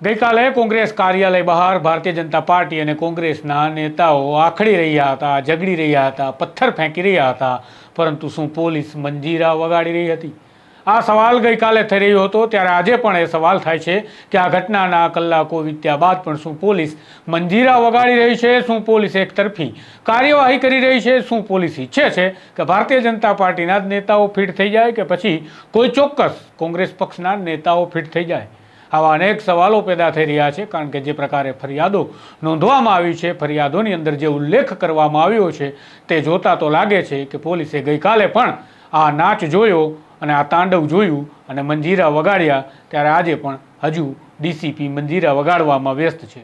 ગઈકાલે કોંગ્રેસ કાર્યાલય બહાર ભારતીય જનતા પાર્ટી અને કોંગ્રેસના નેતાઓ આખડી રહ્યા હતા, ઝઘડી રહ્યા હતા, પથ્થર ફેંકી રહ્યા હતા, પરંતુ શું પોલીસ મંજીરા વગાડી રહી હતી? આ સવાલ ગઈકાલે થઈ રહ્યો હતો, ત્યારે આજે પણ એ સવાલ થાય છે કે આ ઘટનાના કલાકો વીત્યા બાદ પણ શું પોલીસ મંજીરા વગાડી રહી છે, શું પોલીસ એકતરફી કાર્યવાહી કરી રહી છે, શું પોલીસ ઈચ્છે છે કે ભારતીય જનતા પાર્ટીના જ નેતાઓ ફિટ થઈ જાય કે પછી કોઈ ચોક્કસ કોંગ્રેસ પક્ષના નેતાઓ ફિટ થઈ જાય? આવા અનેક સવાલો પેદા થઈ રહ્યા છે, કારણ કે જે પ્રકારે ફરિયાદો નોંધવામાં આવી છે, ફરિયાદોની અંદર જે ઉલ્લેખ કરવામાં આવ્યો છે, તે જોતા તો લાગે છે કે પોલીસે ગઈકાલે પણ આ નાચ જોયો અને આ તાંડવ જોયું અને મંજીરા વગાડ્યા, ત્યારે આજે પણ હજુ ડીસીપી મંજીરા વગાડવામાં વ્યસ્ત છે.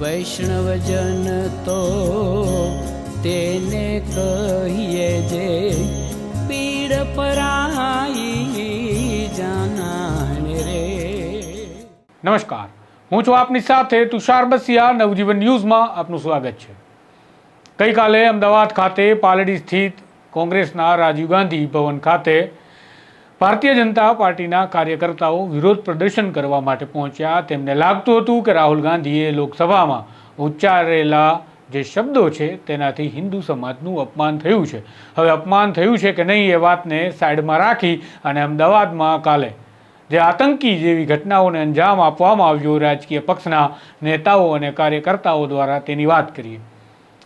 વૈષ્ણવજન તો તેને કહીએ જે પીડ પરાઈ નમસ્કાર. હું છું આપની સાથે તુષાર બસિયા. નવજીવન ન્યૂઝમાં આપનું સ્વાગત છે. ગઈકાલે અમદાવાદ ખાતે પાલડી સ્થિત કોંગ્રેસના રાજીવ ગાંધી ભવન ખાતે ભારતીય જનતા પાર્ટીના કાર્યકર્તાઓ વિરોધ પ્રદર્શન કરવા માટે પહોંચ્યા. તેમને લાગતું હતું કે રાહુલ ગાંધીએ લોકસભામાં ઉચ્ચારેલા જે શબ્દો છે તેનાથી હિન્દુ સમાજનું અપમાન થયું છે. હવે અપમાન થયું છે કે નહીં એ વાતને સાઈડમાં રાખી અને અમદાવાદમાં કાલે જે આતંકી જેવી ઘટનાઓને અંજામ આપવામાં આવ્યો રાજકીય પક્ષના નેતાઓ અને કાર્યકર્તાઓ દ્વારા તેની વાત કરીએ.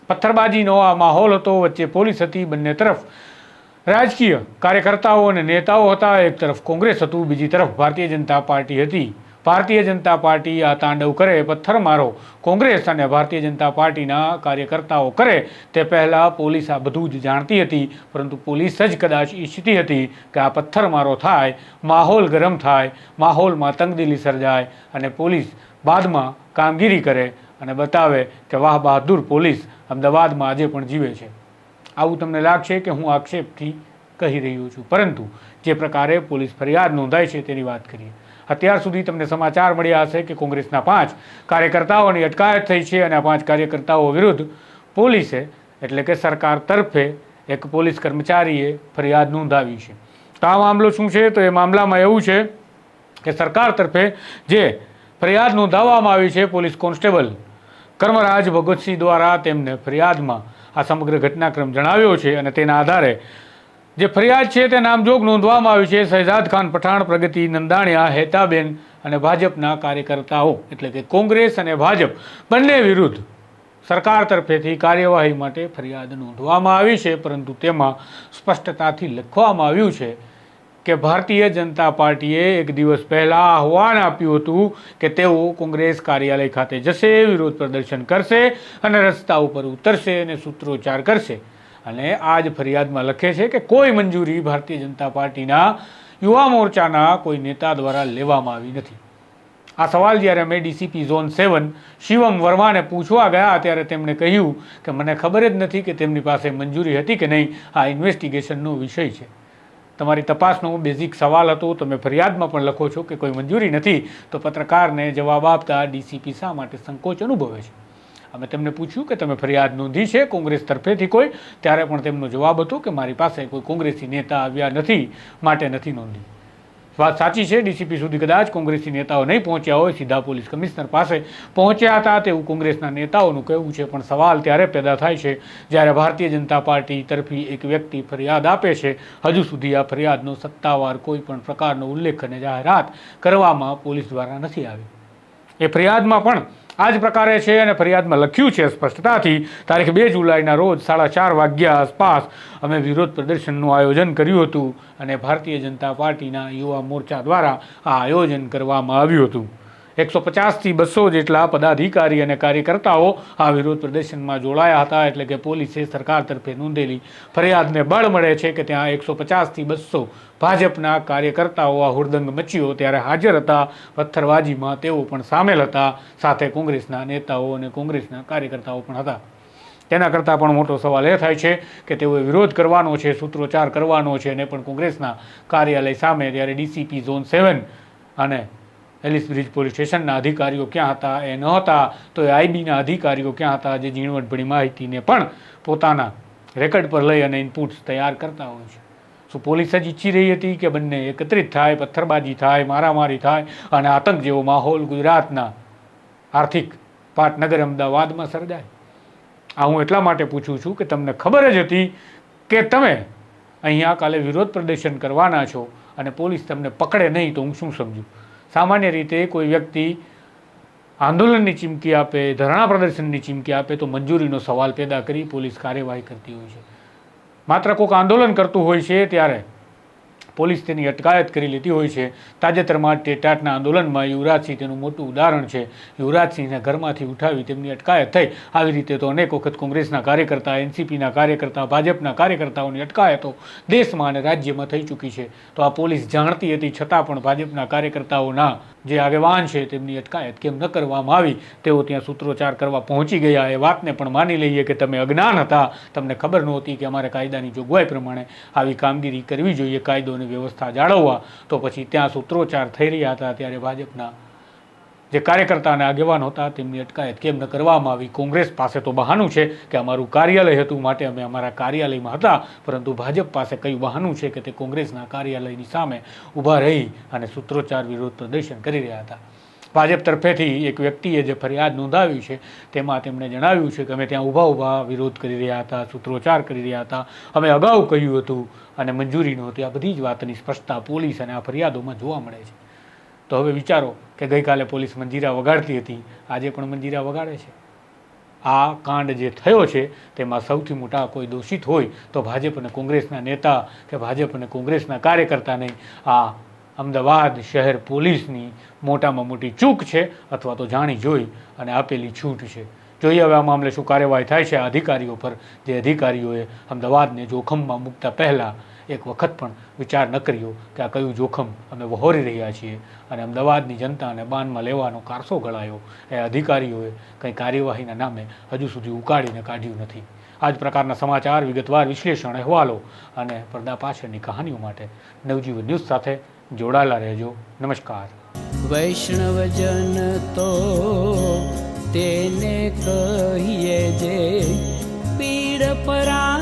પથ્થરબાજીનો આ માહોલ હતો, વચ્ચે પોલીસ હતી બંને તરફ. રાજકીય કાર્યકર્તાઓ અને નેતાઓ હતા, એક તરફ કોંગ્રેસ હતું, બીજી તરફ ભારતીય જનતા પાર્ટી હતી. ભારતીય જનતા પાર્ટી આ તાંડવ કરે પથ્થરમારો કોંગ્રેસ અને ભારતીય જનતા પાર્ટીના કાર્યકર્તાઓ કરે, તે પહેલાં પોલીસ આ બધું જ જાણતી હતી, પરંતુ પોલીસ જ કદાચ ઈચ્છતી હતી કે આ પથ્થરમારો થાય, માહોલ ગરમ થાય, માહોલમાં તંગદિલી સર્જાય અને પોલીસ બાદમાં કામગીરી કરે અને બતાવે કે વાહ બહાદુર પોલીસ અમદાવાદમાં આજે પણ જીવે છે. આવું તમને લાગશે કે હું આક્ષેપથી કહી રહ્યો છું, પરંતુ જે પ્રકારે પોલીસ ફરિયાદ નોંધાય છે તેની વાત કરીએ. અત્યાર સુધી તમને સમાચાર મળ્યા હશે કે કોંગ્રેસના પાંચ કાર્યકર્તાઓની અટકાયત થઈ છે અને આ પાંચ કાર્યકર્તાઓ વિરુદ્ધ પોલીસે, એટલે કે સરકાર તરફે, એક પોલીસ કર્મચારીએ ફરિયાદ નોંધાવી છે. તો આ મામલો શું છે? તો એ મામલામાં એવું છે કે સરકાર તરફે જે ફરિયાદ નોંધાવવામાં આવી છે પોલીસ કોન્સ્ટેબલ કર્મરાજ ભગતસિંહ દ્વારા તેમને ફરિયાદમાં આ સમગ્ર ઘટનાક્રમ જણાવ્યો છે અને તેના આધારે જે ફરિયાદ છે તે નામજોગ નોંધવામાં આવી છે. શહેજાદ ખાન પઠાણ, પ્રગતિ નંદાણીયા, હેતાબેન અને ભાજપના કાર્યકર્તાઓ. એટલે કે કોંગ્રેસ અને ભાજપ બંને વિરુદ્ધ સરકાર તરફેથી કાર્યવાહી માટે ફરિયાદ નોંધવામાં આવી છે. પરંતુ તેમાં સ્પષ્ટતાથી લખવામાં આવ્યું છે કે ભારતીય જનતા પાર્ટીએ એક દિવસ પહેલાં આહવાન આપ્યું હતું કે તેઓ કોંગ્રેસ કાર્યાલય ખાતે જશે, વિરોધ પ્રદર્શન કરશે અને રસ્તા ઉપર ઉતરશે અને સૂત્રોચ્ચાર કરશે. અને આ જ ફરિયાદમાં લખે છે કે કોઈ મંજૂરી ભારતીય જનતા પાર્ટીના યુવા મોરચાના કોઈ નેતા દ્વારા લેવામાં આવી નથી. આ સવાલ જ્યારે અમે ડીસીપી ઝોન સેવન શિવમ વર્માને પૂછવા ગયા ત્યારે તેમણે કહ્યું કે મને ખબર જ નથી કે તેમની પાસે મંજૂરી હતી કે નહીં. આ ઇન્વેસ્ટિગેશનનો વિષય છે. તમારી તપાસનો બેઝિક સવાલ હતો. તમે ફરિયાદમાં પણ લખો છો કે કોઈ મંજૂરી નથી, તો પત્રકારને જવાબ આપતા ડીસીપી શા માટે સંકોચ અનુભવે છે? અમે તેમને પૂછ્યું કે તમે ફરિયાદ નોંધી છે કોંગ્રેસ તરફેથી કોઈ? ત્યારે પણ તેમનો જવાબ હતો કે મારી પાસે કોઈ કોંગ્રેસી નેતા આવ્યા નથી, માટે નથી નોંધી. વાત સાચી છે, ડીસીપી સુધી કદાચ કોંગ્રેસી નેતાઓ નહીં પહોંચ્યા હોય, સીધા પોલીસ કમિશનર પાસે પહોંચ્યા હતા તેવું કોંગ્રેસના નેતાઓનું કહેવું છે. પણ સવાલ ત્યારે પેદા થાય છે, જ્યારે ભારતીય જનતા પાર્ટી તરફી એક વ્યક્તિ ફરિયાદ આપે છે, હજુ સુધી આ ફરિયાદનો સત્તાવાર કોઈ પણ પ્રકારનો ઉલ્લેખ અને જાહેરાત કરવામાં પોલીસ દ્વારા નથી આવી. એ ફરિયાદમાં પણ આ જ પ્રકારે છે અને ફરિયાદમાં લખ્યું છે સ્પષ્ટતાથી, તારીખ બે જુલાઈના રોજ સાડા ચાર વાગ્યા આસપાસ અમે વિરોધ પ્રદર્શનનું આયોજન કર્યું હતું અને ભારતીય જનતા પાર્ટીના યુવા મોરચા દ્વારા આ આયોજન કરવામાં આવ્યું હતું. એકસો પચાસથી બસો જેટલા પદાધિકારી અને કાર્યકર્તાઓ આ વિરોધ પ્રદર્શનમાં જોડાયા હતા એટલે કે પોલીસે સરકાર તરફે નોંધેલી ફરિયાદને બળ મળે છે કે ત્યાં એકસો પચાસથી બસો ભાજપના કાર્યકર્તાઓ આ હુડદંગ મચ્યો ત્યારે હાજર હતા. પથ્થરબાજીમાં તેઓ પણ સામેલ હતા. સાથે કોંગ્રેસના નેતાઓ અને કોંગ્રેસના કાર્યકર્તાઓ પણ હતા. તેના કરતાં પણ મોટો સવાલ એ થાય છે કે તેઓએ વિરોધ કરવાનો છે, સૂત્રોચ્ચાર કરવાનો છે અને પણ કોંગ્રેસના કાર્યાલય સામે ત્યારે ડીસીપી ઝોન સેવન અને એલિસ બ્રિજ પોલીસ સ્ટેશનના અધિકારીઓ ક્યાં હતા એ નહોતા તો એ આઈબીના અધિકારીઓ ક્યાં હતા જે ઝીણવટભરી માહિતીને પણ પોતાના રેકર્ડ પર લઈ અને ઇનપુટ્સ તૈયાર કરતા હોય છે. શું પોલીસ જ ઈચ્છી રહી હતી કે બંને એકત્રિત થાય, પથ્થરબાજી થાય, મારામારી થાય અને આતંક જેવો માહોલ ગુજરાતના આર્થિક પાટનગર અમદાવાદમાં સર્જાય? આ હું એટલા માટે પૂછું છું કે તમને ખબર જ હતી કે તમે અહીંયા કાલે વિરોધ પ્રદર્શન કરવાના છો અને પોલીસ તમને પકડે નહીં તો હું શું સમજુ? સામાન્ય રીતે કોઈ વ્યક્તિ આંદોલનની ચીમકી આપે, ધરણા પ્રદર્શનની ચીમકી આપે તો મંજૂરીનો સવાલ પેદા કરી પોલીસ કાર્યવાહી કરતી હોય છે. માત્ર કોઈક આંદોલન કરતું હોય છે ત્યારે પોલીસ તેની અટકાયત કરી લેતી હોય છે. તાજેતરમાં ટેટાટના આંદોલનમાં યુવરાજસિંહ તેનું મોટું ઉદાહરણ છે. યુવરાજસિંહને ઘરમાંથી ઉઠાવી તેમની અટકાયત થઈ. આવી રીતે તો અનેક વખત કોંગ્રેસના કાર્યકર્તા, એનસીપીના કાર્યકર્તા, ભાજપના કાર્યકર્તાઓની અટકાયતો દેશમાં અને રાજ્યમાં થઈ ચૂકી છે. તો આ પોલીસ જાણતી હતી છતાં પણ ભાજપના કાર્યકર્તાઓના જે આગેવાન છે તેમની અટકાયત કેમ ન કરવામાં આવી, તેઓ ત્યાં સૂત્રોચ્ચાર કરવા પહોંચી ગયા. એ વાતને પણ માની લઈએ કે તમે અજ્ઞાન હતા. તમને ખબર નહોતી કે અમારે કાયદાની જોગવાઈ પ્રમાણે આવી કામગીરી કરવી જોઈએ, કાયદો અને વ્યવસ્થા જાળવવા, તો પછી ત્યાં સૂત્રોચ્ચાર થઈ રહ્યા હતા ત્યારે ભાજપના જે કાર્યકર્તા અને આગેવાન હતા તેમની અટકાયત કેમ ન કરવામાં આવી? કોંગ્રેસ પાસે તો બહાનું છે કે અમારું કાર્યાલય હતું, માટે અમે અમારા કાર્યાલયમાં હતા, પરંતુ ભાજપ પાસે કયું બહાનું છે કે તે કોંગ્રેસના કાર્યાલયની સામે ઊભા રહી અને સૂત્રોચ્ચાર વિરોધ પ્રદર્શન કરી રહ્યા હતા? ભાજપ તરફેથી એક વ્યક્તિએ જે ફરિયાદ નોંધાવી છે, તેમાં તેમણે જણાવ્યું છે કે અમે ત્યાં ઊભા ઊભા વિરોધ કરી રહ્યા હતા, સૂત્રોચ્ચાર કરી રહ્યા હતા. અમે અગાઉ કહ્યું હતું અને મંજૂરી નહોતી. આ બધી જ વાતની સ્પષ્ટતા પોલીસ અને આ ફરિયાદોમાં જોવા મળે છે. તો હવે વિચારો કે ગઈકાલે પોલીસ મંજીરા વગાડતી હતી. આજે પણ મંજીરા વગાડે છે. આ કાંડ જે થયો છે, તેમાં સૌથી મોટા કોઈ દોષિત હોય તો ભાજપ અને કોંગ્રેસના નેતા કે ભાજપ અને કોંગ્રેસના કાર્યકર્તા આ અમદાવાદ શહેર પોલીસની મોટામાં મોટી ચૂક છે અથવા તો જાણી જોઈ અને આપેલી છૂટ છે. જોઈએ હવે આ મામલે શું કાર્યવાહી થાય છે. આ અધિકારીઓ પર જે અધિકારીઓએ અમદાવાદને જોખમમાં મૂકતા પહેલાં એક વખત પણ વિચાર ન કર્યો કે આ કયું જોખમ અમે વહોરી રહ્યા છીએ અને અમદાવાદની જનતાને બાનમાં લેવાનો કારસો ગળાયો. એ અધિકારીઓએ કંઈ કાર્યવાહીના નામે હજુ સુધી ઉકાળીને કાઢ્યું નથી. આ જ પ્રકારના સમાચાર વિગતવાર વિશ્લેષણ અહેવાલો અને પડદા પાછળની કહાનીઓ માટે નવજીવન ન્યૂઝ સાથે જોડાયેલા રહેજો. નમસ્કાર. વૈષ્ણવજન તો તેને કહીએ જે પીડ પરા